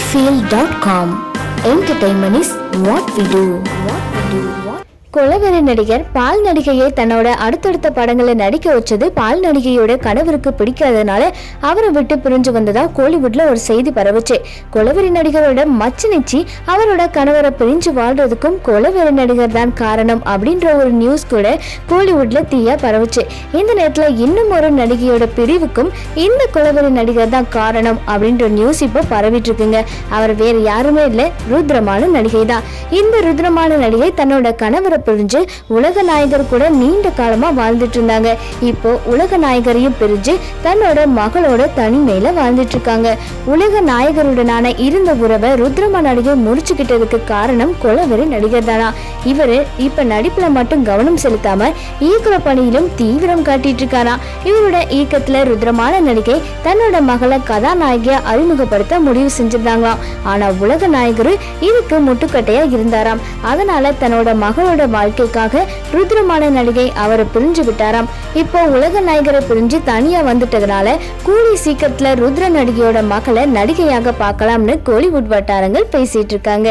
cinefield.com Entertainment is what we do. What we do. What கொலவெறி நடிகர் பால் நடிகையை தன்னோட அடுத்தடுத்த படங்களை நடிக்க வச்சது பால் நடிகையோட கணவருக்கு பிடிக்காதனால அவரை விட்டு பிரிஞ்சு வந்ததா கோலிவுட்ல ஒரு செய்தி பரவுச்சு. கொலவெறி நடிகரோட மச்சு நிச்சி அவரோட கணவரை பிரிஞ்சு வாழ்றதுக்கும் கொலவெறி நடிகர் தான் காரணம் அப்படின்ற ஒரு நியூஸ் கூட கோலிவுட்ல தீயா பரவுச்சு. இந்த நேரத்துல இன்னும் ஒரு நடிகையோட பிரிவுக்கும் இந்த கொலவெறி நடிகர் தான் காரணம் அப்படின்ற நியூஸ் இப்போ பரவிட்டு இருக்குங்க. அவர் வேற யாருமே இல்லை ருத்ரமான நடிகை தான் இந்த ருத்ரமான நடிகை தன்னோட கணவரை பிரிஞ்சு உலக நாயகர் கூட நீண்ட காலமா வாழ்ந்துட்டு இருந்தாங்க. இப்போ உலக நாயகரையும் பிரிஞ்சு தன்னோட மகளோட தனிமையில வாழ்ந்துட்டு இருக்காங்க. உலக நாயகருடனான இருந்த உறவை ருத்ரமா நடிகை முடிச்சுக்கிட்டதுக்கு காரணம் கொலவெறி நடிகர் தானா இவரு இப்போ நடிப்பில் மட்டும் கவனம் செலுத்தாம இயக்குற பணியிலும் தீவிரம் காட்டிட்டு இருக்காராம் இவரோட இயக்கத்துல ருத்ரமான நடிகை தன்னோட மகளை கதாநாயகியா அறிமுகப்படுத்த முடிவு செஞ்சிருந்தாங்களாம் ஆனா உலக நாயகர் இதுக்கு முட்டுக்கட்டையா இருந்தாராம். அதனால தன்னோட மகளோட வாழ்க்கைக்காக ருத்ரமான நடிகை அவரை பிரிஞ்சு விட்டாராம். இப்போ உலக நாயகரை பிரிஞ்சு தனியா வந்துட்டதுனால கூலி சீக்கிரத்துல ருத்ர நடிகையோட மகளை நடிகையாக பார்க்கலாம்னு கோலிவுட் வட்டாரங்கள் பேசிட்டு இருக்காங்க